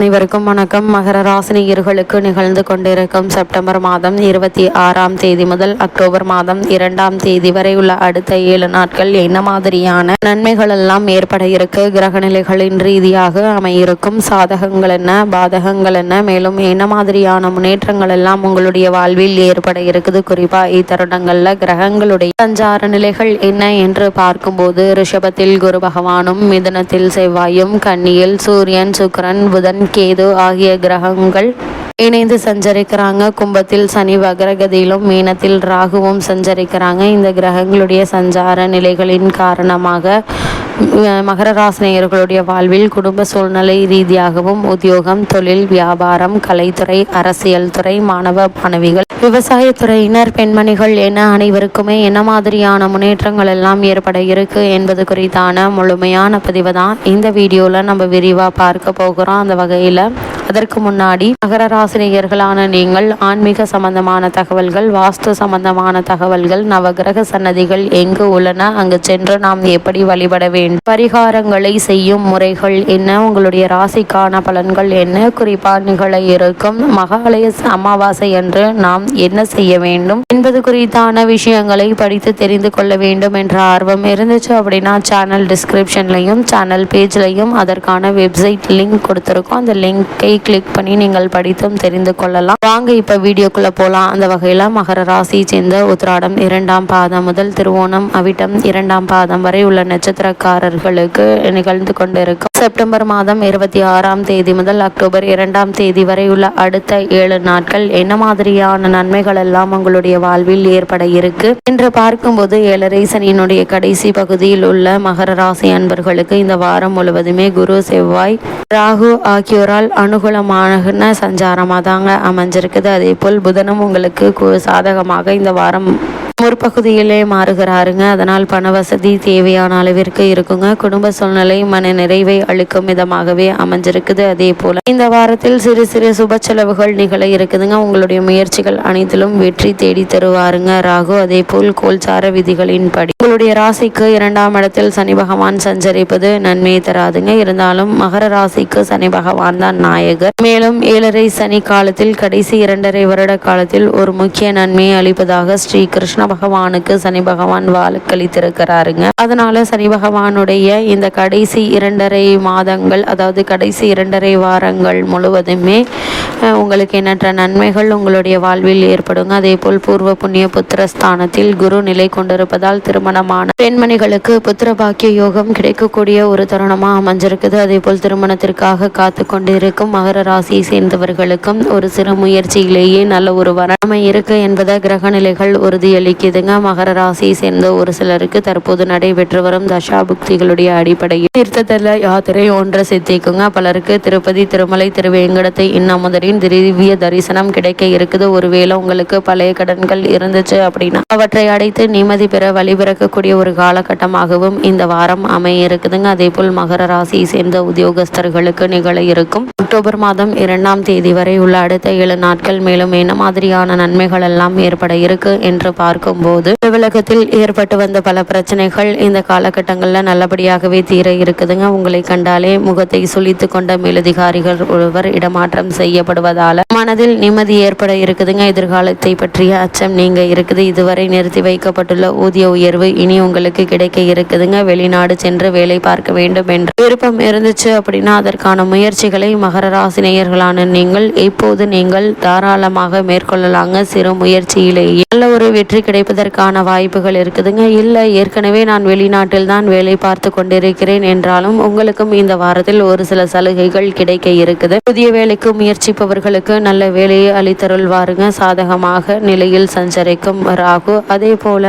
அனைவருக்கும் வணக்கம். மகர ராசினியர்களுக்கு நிகழ்ந்து கொண்டிருக்கும் செப்டம்பர் மாதம் இருபத்தி ஆறாம் தேதி முதல் அக்டோபர் மாதம் இரண்டாம் தேதி வரை உள்ள அடுத்த ஏழு நாட்கள் என்ன மாதிரியான நன்மைகள் எல்லாம் ஏற்பட இருக்கு? கிரகநிலைகளின் ரீதியாக அமையிருக்கும் சாதகங்கள் என்ன? பாதகங்கள் என்ன? மேலும் என்ன மாதிரியான முன்னேற்றங்கள் எல்லாம் உங்களுடைய வாழ்வில் ஏற்பட இருக்குது? குறிப்பா இத்தருணங்கள்ல கிரகங்களுடைய சஞ்சார நிலைகள் என்ன என்று பார்க்கும்போது ரிஷபத்தில் குரு பகவானும் மிதனத்தில் செவ்வாயும் கன்னியில் சூரியன் சுக்கிரன் புதன் கேது ஆகிய கிரகங்கள் இணைந்து சஞ்சரிக்கிறாங்க. கும்பத்தில் சனி வக்ரகதியிலும் மீனத்தில் ராகுவும் சஞ்சரிக்கிறாங்க. இந்த கிரகங்களுடைய சஞ்சார நிலைகளின் காரணமாக மகர ராசினியர்களுடைய வாழ்வில் குடும்ப சூழ்நிலை ரீதியாகவும் உத்தியோகம் தொழில் வியாபாரம் கலைத்துறை அரசியல் துறை மாணவ மாணவிகள் விவசாயத்துறையினர் பெண்மணிகள் என அனைவருக்குமே என்ன மாதிரியான முன்னேற்றங்கள் எல்லாம் ஏற்பட இருக்கு என்பது குறித்தான முழுமையான பதிவு தான் இந்த வீடியோவில் நம்ம விரிவாக பார்க்க போகிறோம். அந்த வகையில் அதற்கு முன்னாடி மகர ராசினியர்களான நீங்கள் ஆன்மீக சம்பந்தமான தகவல்கள் வாஸ்து சம்பந்தமான தகவல்கள் நவகிரக சன்னதிகள் எங்கு உள்ளன அங்கு சென்று நாம் எப்படி வழிபட வேண்டும் பரிகாரங்களை செய்யும் முறைகள் என்ன உங்களுடைய ராசிக்கான பலன்கள் என்ன குறிப்பா நிகழ இருக்கும் மகாலய அமாவாசை அன்று நாம் என்ன செய்ய வேண்டும் என்பது குறித்தான விஷயங்களை படித்து தெரிந்து கொள்ள வேண்டும் என்ற ஆர்வம் இருந்துச்சு அப்படின்னா சேனல் டிஸ்கிரிப்ஷன்லையும் சேனல் பேஜ்லையும் அதற்கான வெப்சைட் லிங்க் கொடுத்துருக்கோம். அந்த லிங்கை கிளிக் பண்ணி நீங்கள் படித்தும் தெரிந்து கொள்ளலாம். வாங்க இப்ப வீடியோக்குள்ள போலாம். அந்த வகையில மகர ராசியை சேர்ந்த உத்ராடம் இரண்டாம் பாதம் முதல் திருவோணம் அவிட்டம் இரண்டாம் பாதம் வரை உள்ள நட்சத்திரக்காரர்களுக்கு நிகழ்ந்து கொண்டிருக்கும். செப்டம்பர் மாதம் இருபத்தி ஆறாம் தேதி முதல் அக்டோபர் இரண்டாம் தேதி வரை உள்ள அடுத்த ஏழு நாட்கள் என்ன மாதிரியான நன்மைகள் எல்லாம் உங்களுடைய வாழ்வில் ஏற்பட இருக்கு? என்று பார்க்கும்போது ஏழரை சனியினுடைய கடைசி பகுதியில் உள்ள மகர ராசி அன்பர்களுக்கு இந்த வாரம் முழுவதுமே குரு செவ்வாய் ராகு ஆகியோரால் அணுகு அனுகூலமான சஞ்சாரமாக தாங்க அமைஞ்சிருக்குது. அதே போல் புதனும் உங்களுக்கு சாதகமாக இந்த வாரம் முற்பகுதியிலே மாறுகிறாருங்க. அதனால் பண வசதி தேவையான அளவிற்கு இருக்குங்க. குடும்ப சூழ்நிலை மன நிறைவை அளிக்கும் விதமாகவே அமைஞ்சிருக்குது. அதே போல இந்த வாரத்தில் சிறு சிறு சுப செலவுகள் நிகழ இருக்குதுங்க. உங்களுடைய முயற்சிகள் அனைத்திலும் வெற்றி தேடி தருவாருங்க ராகு. அதே போல் கோல்சார விதிகளின்படி உங்களுடைய ராசிக்கு இரண்டாம் இடத்தில் சனி பகவான் சஞ்சரிப்பது நன்மையை தராதுங்க. இருந்தாலும் மகர ராசிக்கு சனி பகவான் தான் நாயகர். மேலும் ஏழரை சனி காலத்தில் கடைசி இரண்டரை வருட காலத்தில் ஒரு முக்கிய நன்மையை அளிப்பதாக ஸ்ரீ கிருஷ்ண பகவானுக்கு சனி பகவான் வாக்களித்திருக்கிறாருங்க. அதனால சனி பகவானுடைய இந்த கடைசி இரண்டரை மாதங்கள் அதாவது கடைசி இரண்டரை வாரங்கள் முழுவதுமே உங்களுக்கு எண்ணற்ற நன்மைகள் உங்களுடைய வாழ்வில் ஏற்படுங்க. அதே போல் பூர்வ புண்ணிய புத்திர ஸ்தானத்தில் குரு நிலை கொண்டிருப்பதால் திருமணமான பெண்மணிகளுக்கு புத்திர பாக்கிய யோகம் கிடைக்கக்கூடிய ஒரு தருணமாக அமைஞ்சிருக்குது. அதே போல் திருமணத்திற்காக காத்து கொண்டிருக்கும் மகர ராசியை சேர்ந்தவர்களுக்கும் ஒரு சிறு முயற்சியிலேயே நல்ல ஒரு வரணமை இருக்கு என்பதை கிரக நிலைகள் உறுதியளிக்குதுங்க. மகர ராசியை சேர்ந்த ஒரு சிலருக்கு தற்போது நடைபெற்று வரும் தசாபுக்திகளுடைய அடிப்படையில் தீர்த்தத்தில் யாத்திரை ஒன்றை சித்திக்குங்க பலருக்கு திருப்பதி திருமலை திருவேங்கடத்தை இன்னமுதரின் திவ்ய தரிசனம் கிடைக்க இருக்குது. ஒருவேளை உங்களுக்கு பழைய கடன்கள் இருந்துச்சு அப்படின்னா அவற்றை அடைத்து நிம்மதி பெற வழிபிறக்கக்கூடிய ஒரு காலகட்டமாகவும் இந்த வாரம் அமைய இருக்குதுங்க அதே போல் மகர ராசியை சேர்ந்த உத்தியோகஸ்தர்களுக்கு நிகழ இருக்கும். அக்டோபர் மாதம் இரண்டாம் தேதி வரை உள்ள அடுத்த ஏழு நாட்கள் மேலும் என்ன மாதிரியான நன்மைகள் எல்லாம் ஏற்பட இருக்கு என்று பார்க்கும்போது உலகத்தில் ஏற்பட்டு வந்த பல பிரச்சனைகள் இந்த காலகட்டங்களில் நல்லபடியாகவே தீர இருக்குதுங்க. உங்களை கண்டாலே முகத்தை சுழித்து கொண்ட மேலதிகாரிகள் ஒருவர் இடமாற்றம் செய்யப்படுவதால மனதில் நிம்மதி ஏற்பட இருக்குதுங்க. எதிர்காலத்தை பற்றிய அச்சம் நீங்க இருக்குது. இதுவரை நிறுத்தி வைக்கப்பட்டுள்ள ஊதிய உயர்வு இனி உங்களுக்கு கிடைக்க இருக்குதுங்க. வெளிநாடு சென்று வேலை பார்க்க வேண்டும் என்ற விருப்பம் இருந்துச்சு அப்படின்னா அதற்கான முயற்சிகளை மகர ராசி நேயர்களான நீங்கள் இப்போது நீங்கள் தாராளமாக மேற்கொள்ளலாங்க. சிறு முயற்சியிலேயே நல்ல ஒரு வெற்றி கிடைப்பதற்கான வாய்ப்புகள் இருக்குதுங்க. இல்லை ஏற்கனவே நான் வெளிநாட்டில் தான் வேலை பார்த்து கொண்டிருக்கிறேன் என்றாலும் உங்களுக்கும் இந்த வாரத்தில் ஒரு சில சலுகைகள் கிடைக்க இருக்குது. புதிய வேலைக்கு அவர்களுக்கு நல்ல வேலையை அளித்தருள்வாருங்க. சாதகமாக நிலையில் சஞ்சரிக்கும் ராகு. அதே போல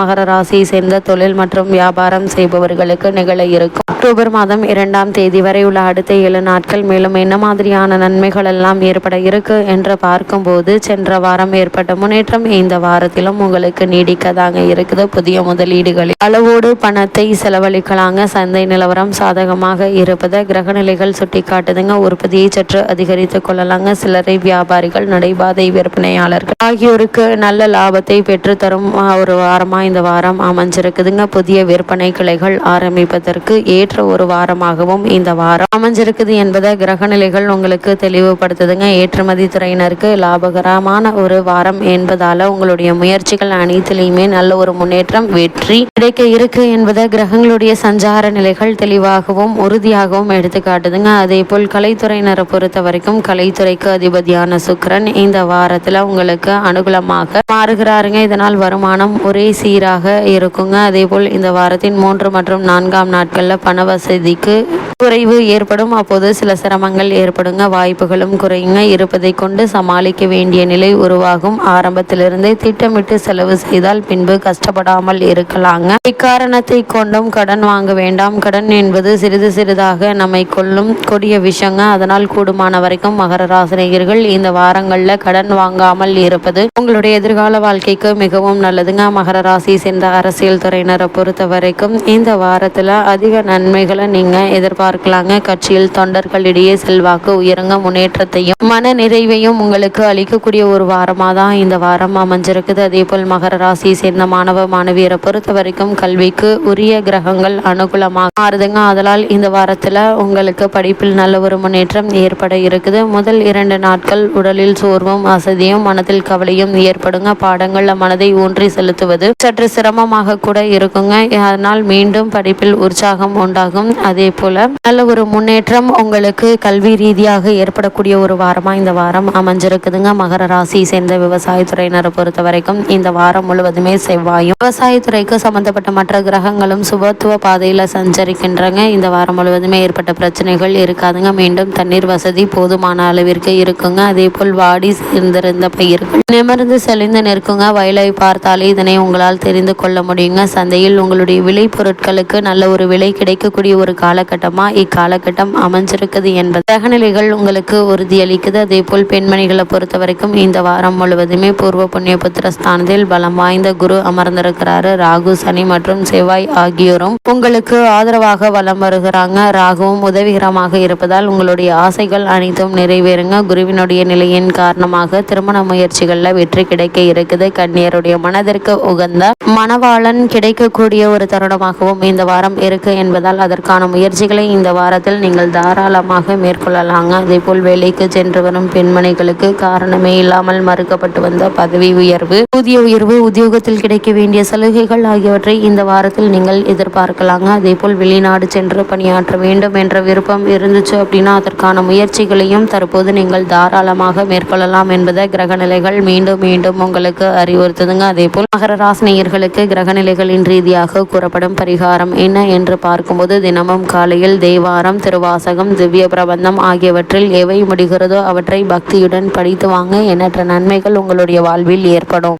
மகர ராசியை சேர்ந்த தொழில் மற்றும் வியாபாரம் செய்பவர்களுக்கு நிகழ இருக்கும். அக்டோபர் மாதம் இரண்டாம் தேதி வரை உள்ள அடுத்த ஏழு நாட்கள் மேலும் என்ன மாதிரியான நன்மைகள் எல்லாம் ஏற்பட இருக்கு என்று பார்க்கும்போது சென்ற வாரம் ஏற்பட்ட முன்னேற்றம் இந்த வாரத்திலும் உங்களுக்கு நீடிக்கதாங்க இருக்குது. புதிய முதலீடுகளில் அளவோடு பணத்தை செலவழிக்கலாங்க. சந்தை நிலவரம் சாதகமாக இருப்பதை கிரகநிலைகள் சுட்டிக்காட்டுதுங்க. உற்பத்தியை சற்று அதிகரித்துக் கொள்ளலாம் இருக்காங்க சிலரை வியாபாரிகள் நடைபாதை விற்பனையாளர்கள். ஆகியோருக்கு நல்ல லாபத்தை பெற்றுத்தரும் ஒரு வாரமாக இந்த வாரம் அமைஞ்சிருக்குதுங்க. புதிய விற்பனை கிளைகள் ஆரம்பிப்பதற்கு ஏற்ற ஒரு வாரமாகவும் இந்த வாரம் அமைஞ்சிருக்குது என்பதை கிரகநிலைகள் உங்களுக்கு தெளிவுபடுத்துதுங்க. ஏற்றுமதி துறையினருக்கு லாபகரமான ஒரு வாரம் என்பதால உங்களுடைய முயற்சிகள் அனைத்திலையுமே நல்ல ஒரு முன்னேற்றம் வெற்றி கிடைக்க இருக்கு என்பதை கிரகங்களுடைய சஞ்சார நிலைகள் தெளிவாகவும் உறுதியாகவும் எடுத்துக்காட்டுதுங்க. அதே போல் கலைத்துறையினரை பொறுத்த வரைக்கும் கலைத்துறை கலைத்துறைக்கு அதிபதியான சுக்கிரன் இந்த வாரத்தில் உங்களுக்கு அனுகூலமாக மாறுகிறாருங்க. இதனால் வருமானம் ஒரே சீராக இருக்குங்க. அதே போல் இந்த வாரத்தின் மூன்று மற்றும் நான்காம் நாட்களில் பண வசதிக்கு குறைவு ஏற்படும். அப்போது சில சிரமங்கள் ஏற்படுங்க. வாய்ப்புகளும் குறையுங்க. இருப்பதை கொண்டு சமாளிக்க வேண்டிய நிலை உருவாகும். ஆரம்பத்திலிருந்தே திட்டமிட்டு செலவு செய்தால் பின்பு கஷ்டப்படாமல் இருக்கலாங்க. இக்காரணத்தை கொண்டும் கடன் வாங்க வேண்டாம். கடன் என்பது சிறிது சிறிதாக நம்மை கொள்ளும் கொடிய விஷயங்க. அதனால் கூடுமான வரைக்கும் மகர ராசினியர்கள் இந்த வாரங்கள்ல கடன் வாங்காமல் இருப்பது உங்களுடைய எதிர்கால வாழ்க்கைக்கு மிகவும் நல்லதுங்க. மகர ராசி சேர்ந்த அரசியல் துறையினரை பொறுத்த வரைக்கும் இந்த வாரத்துல அதிக நன்மைகளை நீங்க பார்க்கலாங்க. கட்சியில் தொண்டர்களிடையே செல்வாக்கு உயரங்க. முன்னேற்றத்தையும் மன நிறைவையும் உங்களுக்கு அளிக்கக்கூடிய ஒரு வாரமாக தான் இந்த வாரம் அமைஞ்சிருக்குது. அதே போல் மகர ராசியை சேர்ந்த மாணவ மாணவியரை பொறுத்த வரைக்கும் கல்விக்கு உரிய கிரகங்கள் அனுகூலமாக மாறுதுங்க. அதனால் இந்த வாரத்தில் உங்களுக்கு படிப்பில் நல்ல ஒரு முன்னேற்றம் ஏற்பட இருக்குது. முதல் இரண்டு நாட்கள் உடலில் சோர்வும் அசதியும் மனதில் கவலையும் ஏற்படுங்க. பாடங்களில் மனதை ஊன்றி செலுத்துவது சற்று சிரமமாக கூட இருக்குங்க. அதனால் மீண்டும் படிப்பில் உற்சாகம் உண்டாகும். அதே போல நல்ல ஒரு முன்னேற்றம் உங்களுக்கு கல்வி ரீதியாக ஏற்படக்கூடிய ஒரு வாரமாக இந்த வாரம் அமைஞ்சிருக்குதுங்க. மகர ராசி சேர்ந்த விவசாயத்துறையினரை பொறுத்த வரைக்கும் இந்த வாரம் முழுவதுமே செவ்வாயும். விவசாயத்துறைக்கு சம்பந்தப்பட்ட மற்ற கிரகங்களும் சுபத்துவ பாதையில் சஞ்சரிக்கின்றங்க. இந்த வாரம் முழுவதுமே ஏற்பட்ட பிரச்சனைகள் இருக்காதுங்க. மீண்டும் தண்ணீர் வசதி போதுமான அளவிற்கு இருக்குங்க. அதே போல் வாடி சேர்ந்திருந்த பயிர்கள் நிமிர்ந்து செழிந்து நிற்குங்க. வயலை பார்த்தாலே இதனை உங்களால் தெரிந்து கொள்ள முடியுங்க. சந்தையில் உங்களுடைய விளை பொருட்களுக்கு நல்ல ஒரு விலை கிடைக்கக்கூடிய ஒரு காலகட்டமா இக்காலகட்டம் அமைஞ்சிருக்குது என்பது. கிரகநிலைகள் உங்களுக்கு உறுதியளிக்குது. அதே போல் பெண்மணிகளை பொறுத்த வரைக்கும் இந்த வாரம் முழுவதுமே பூர்வ புண்ணிய புத்திர ஸ்தானத்தில் பலம் வாய்ந்த குரு அமர்ந்திருக்கிறாரு. ராகு சனி மற்றும் செவ்வாய் ஆகியோரும் உங்களுக்கு ஆதரவாக வலம் வருகிறாங்க. ராகுவும் உதவிகரமாக இருப்பதால் உங்களுடைய ஆசைகள் அனைத்தும் நிறைவேறுங்க. குருவினுடைய நிலையின் காரணமாக திருமண முயற்சிகளில் வெற்றி கிடைக்க இருக்குது. கன்னியருடைய மனதிற்கு உகந்த மணவாளன் கிடைக்கக்கூடிய ஒரு தருணமாகவும் இந்த வாரம் இருக்கு என்பதால் அதற்கான முயற்சிகளை இந்த வாரத்தில் நீங்கள் தாராளமாக மேற்கொள்ளலாங்க. அதேபோல் வேலைக்கு சென்று வரும் பெண்மணிகளுக்கு காரணமே இல்லாமல் மறுக்கப்பட்டு வந்த பதவி உயர்வு ஊதிய உயர்வு உத்தியோகத்தில் கிடைக்க வேண்டிய சலுகைகள் ஆகியவற்றை இந்த வாரத்தில் நீங்கள் எதிர்பார்க்கலாங்க. அதேபோல் வெளிநாடு சென்று பணியாற்ற வேண்டும் என்ற விருப்பம் இருந்துச்சு அப்படின்னா அதற்கான முயற்சிகளையும் தற்போது நீங்கள் தாராளமாக மேற்கொள்ளலாம் என்பதை கிரகநிலைகள் மீண்டும் மீண்டும் உங்களுக்கு அறிவுறுத்துதுங்க. அதேபோல் மகர ராசினியர்களுக்கு கிரகநிலைகளின் ரீதியாக கூறப்படும் பரிகாரம் என்ன என்று பார்க்கும்போது தினமும் காலையில் தேவாரம் திருவாசகம் திவ்ய பிரபந்தம் ஆகியவற்றில் எவை முடிகிறதோ அவற்றை பக்தியுடன் படித்து வாங்க. எண்ணற்ற நன்மைகள் உங்களுடைய வாழ்வில் ஏற்படும்.